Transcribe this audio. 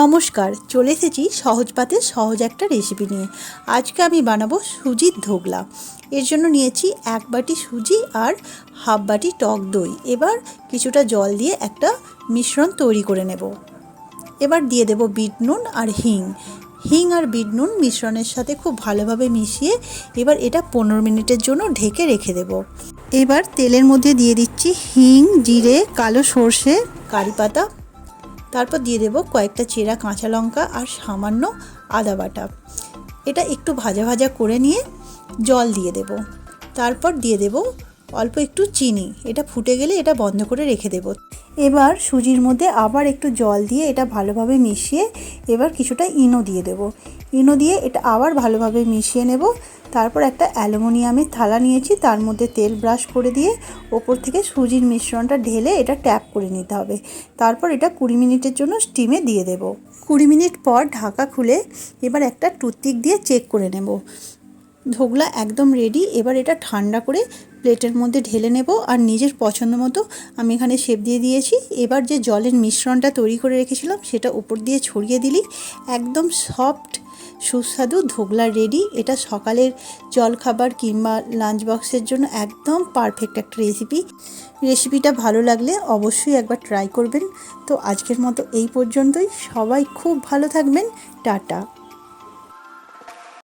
নমস্কার, চলে এসেছি সহজ পাতে সহজ একটা রেসিপি নিয়ে। আজকে আমি বানাবো সুজির ধোগলা এর জন্য নিয়েছি এক বাটি সুজি আর হাফ বাটি টক দই। এবার কিছুটা জল দিয়ে একটা মিশ্রণ তৈরি করে নেব। এবার দিয়ে দেব বিট নুন আর হিং। হিং আর বিট নুন মিশ্রণের সাথে খুব ভালোভাবে মিশিয়ে এবার এটা পনেরো মিনিটের জন্য ঢেকে রেখে দেব। এবার তেলের মধ্যে দিয়ে দিচ্ছি হিং, জিরে, কালো সর্ষে, কারি পাতা তারপর দিয়ে দেবো কয়েকটা চেরা কাঁচা লঙ্কা আর সামান্য আদা বাটা। এটা একটু ভাজা ভাজা করে নিয়ে জল দিয়ে দেব। তারপর দিয়ে দেব অল্প একটু চিনি। এটা ফুটে গেলে এটা বন্ধ করে রেখে দেব। এবার সুজির মধ্যে আবার একটু জল দিয়ে এটা ভালোভাবে মিশিয়ে এবার কিছুটা ইনো দিয়ে দেব। ইনো দিয়ে এটা আবার ভালোভাবে মিশিয়ে নেব। তারপর একটা অ্যালুমিনিয়ামের থালা নিয়েছি, তার মধ্যে তেল ব্রাশ করে দিয়ে ওপর থেকে সুজির মিশ্রণটা ঢেলে এটা ট্যাপ করে নিতে হবে। তারপর এটা কুড়ি মিনিটের জন্য স্টিমে দিয়ে দেব। কুড়ি মিনিট পর ঢাকা খুলে এবার একটা টুথপিক দিয়ে চেক করে নেব। ধোগলা একদম রেডি এবার এটা ঠান্ডা করে প্লেটের মধ্যে ঢেলে নেব আর নিজের পছন্দ মতো আমি এখানে শেপ দিয়ে দিয়েছি। এবার যে জলের মিশ্রণটা তৈরি করে রেখেছিলাম সেটা উপর দিয়ে ছড়িয়ে দিলি একদম সফট সুস্বাদু ধোগলা রেডি এটা সকালের জলখাবার কিংবা লাঞ্চ বক্সের জন্য একদম পারফেক্ট একটা রেসিপি রেসিপিটা ভালো লাগলে অবশ্যই একবার ট্রাই করবেন। তো আজকের মতো এই পর্যন্তই। সবাই খুব ভালো থাকবেন। টাটা।